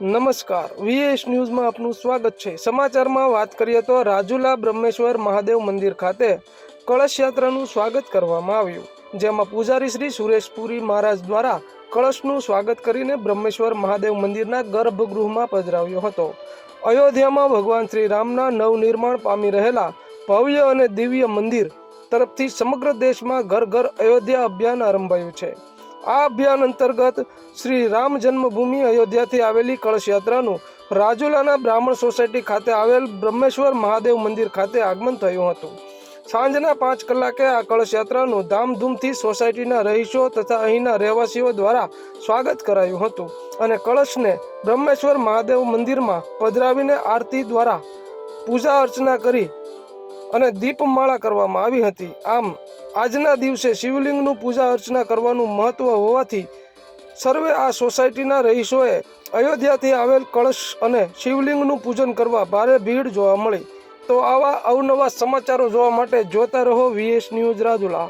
નમસ્કાર. વીએસ ન્યૂઝમાં આપનું સ્વાગત છે. સમાચારમાં વાત કરીએ તો રાજુલા બ્રહ્મેશ્વર મહાદેવ મંદિર ખાતે કળશ યાત્રાનું સ્વાગત કરવામાં આવ્યું. જેમાં પૂજારી શ્રી સુરેશપુરી મહારાજ દ્વારા કળશનું સ્વાગત કરીને બ્રહ્મેશ્વર મહાદેવ મંદિરના ગર્ભગૃહમાં પધરાવ્યો હતો. અયોધ્યામાં ભગવાન શ્રી રામના નવનિર્માણ પામી રહેલા ભવ્ય અને દિવ્ય મંદિર તરફથી સમગ્ર દેશમાં ઘર ઘર અયોધ્યા અભિયાન આરંભાયું છે. આ અભિયાન અંતર્ગત શ્રી રામ જન્મભૂમિ અયોધ્યાથી આવેલી કળશ યાત્રાનું રાજુલાના બ્રાહ્મણ સોસાયટી ખાતે આવેલ બ્રહ્મેશ્વર મહાદેવ મંદિર ખાતે આગમન થયું હતું. સાંજના પાંચ કલાકે આ કળશ યાત્રાનું ધામધૂમથી સોસાયટીના રહીશો તથા અહીંના રહેવાસીઓ દ્વારા સ્વાગત કરાયું હતું અને કળશને બ્રહ્મેશ્વર મહાદેવ મંદિરમાં પધરાવીને આરતી દ્વારા પૂજા અર્ચના કરી અને દીપમાળા કરવામાં આવી હતી. આમ આજના દિવસે શિવલિંગનું પૂજા અર્ચના કરવાનું મહત્વ હોવાથી સર્વે આ સોસાયટીના રહીશોએ અયોધ્યાથી આવેલ કળશ અને શિવલિંગનું પૂજન કરવા ભારે ભીડ જોવા મળી. તો આવા અવનવા સમાચારો જોવા માટે જોતા રહો વીએસ ન્યૂઝ રાજુલા.